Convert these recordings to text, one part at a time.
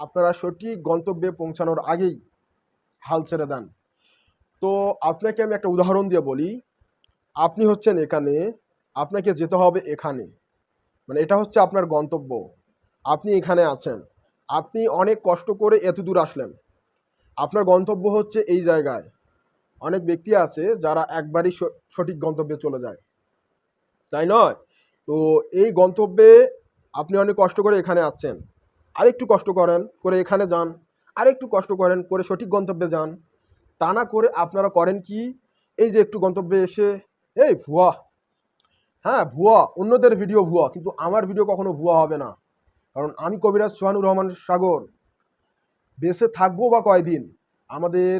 আপনারা সঠিক গন্তব্যে পৌঁছানোর আগেই হাল ছেড়ে দেন। তো আপনাকে আমি একটা উদাহরণ দিয়ে বলি। আপনি হচ্ছেন এখানে, আপনাকে যেতে হবে এখানে। মানে এটা হচ্ছে আপনার গন্তব্য। আপনি এখানে আছেন। আপনি অনেক কষ্ট করে এত দূর আসলেন। আপনার গন্তব্য হচ্ছে এই জায়গায়। অনেক ব্যক্তি আছে যারা একবারই সঠিক গন্তব্যে চলে যায়। তাই নয়? তো এই গন্তব্যে আপনি অনেক কষ্ট করে এখানে আসছেন আরেকটু কষ্ট করেন, করে এখানে যান। আরেকটু কষ্ট করেন, করে সঠিক গন্তব্যে যান। তা না করে আপনারা করেন কি? এই যে একটু গন্তব্যে এসে, এই ভুয়া। হ্যাঁ ভুয়া। অন্যদের ভিডিও ভুয়া, কিন্তু আমার ভিডিও কখনো ভুয়া হবে না। কারণ আমি কবিরাজ সোহানুর রহমান সাগর। বেঁচে থাকব বা কয়দিন? আমাদের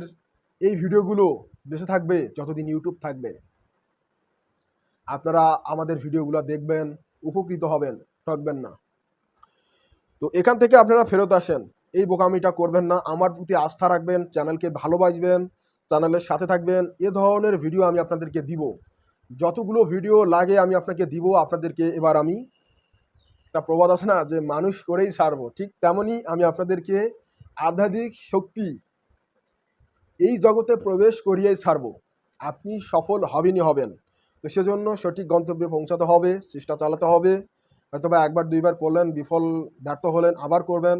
এই ভিডিওগুলো বেঁচে থাকবে, যতদিন ইউটিউব থাকবে। আপনারা আমাদের ভিডিওগুলো দেখবেন, উপকৃত হবেন, ঠকবেন না। তো এখান থেকে আপনারা ফেরত আসেন। এই বোকামিটা করবেন না। আমার প্রতি আস্থা রাখবেন, চ্যানেলকে ভালোবাসবেন, চ্যানেলের সাথে থাকবেন। এ ধরনের ভিডিও আমি আপনাদেরকে দিব। যতগুলো ভিডিও লাগে আমি আপনাকে দিব। আপনাদেরকে এবার আমি একটা প্রবাদ আছে না, যে মানুষ করেই ছাড়বো। ঠিক তেমনই আমি আপনাদেরকে আধ্যাত্মিক শক্তি এই জগতে প্রবেশ করিয়েই ছাড়বো। আপনি সফল হবেনই হবেন। তো সেজন্য সঠিক গন্তব্যে পৌঁছাতে হবে, চেষ্টা চালাতে হবে। হয়তো বা একবার দুইবার করলেন বিফল ব্যর্থ হলেন আবার করবেন।